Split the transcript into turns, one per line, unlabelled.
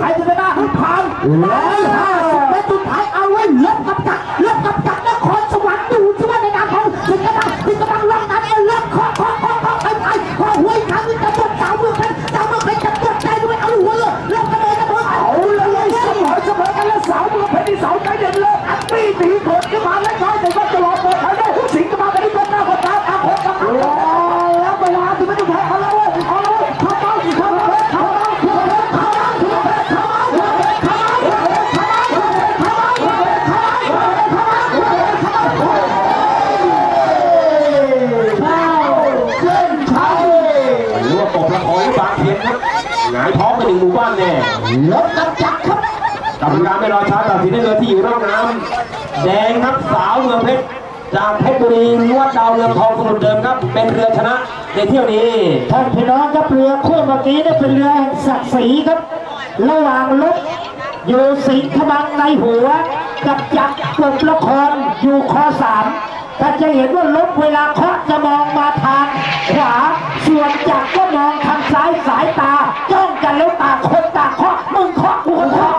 ใครจะชนะผ่านร้อยห้าสิบเมตรสุดท้ายเอาไว้ลบกับจักรลบกับจักรนครสวรรค์ดูที่ว่าในนามของถึงกำลังถึงกำลังล็อกนั้นเองล็อกเคาะเคาะเคาะเคาะไปไปพอหัวอีกครั้งนึงจะปวดสาวเมืองเพชรสาวเมืองเพชรจะปวดใจด้วยเอาหัวเลยลงกระเด็นกระเด็นเอาเลยเสมอเสมอกันแล้วสาวเมืองเพชรที่สาวใจเด่นเลยอัดปีตีโขดขึ้นมาเล็กน้อยแต่ก็จะรอเปิดทางได้สิงห์กำลังไปที่กองหน้าคนตาตาโขดกำลังแล้วเวลาที่ไม่ต้องแพ้เอาแล้วเอาแล้วเข้าเป้าเข้าเป้าเข้าเป้าเข้าเป้าเข้าเป้าเข้าเป้าเส้นชัย
หรือว่าตบละครบาง เพียนครับหงายท้องไปหนึ่งหมู่บ้านแน่
รถกระจักครับ
กรรมการไม่รอช้าตัดสินได้เลยที่อยู่ร่องน้ำแดงครับสาวเมืองเพชรจากเพชรบุรีลวดดาวเรืองทองสมุทรเดิมครับ เป็นเรือชนะในเที่ยวนี้
ท่านพี่น้องครับเรือคู่เมื่อกี้นี่เป็นเรือแห่งศักดิ์ศรีครับ ระหว่างลบอยู่สิงห์ขบังในหัวกับจักรกบละครอยู่คอสามท่าจะเห็นว่าลบเวลาเคาะจะมอง
มาทางขวาส่วนจับก็มอง 我操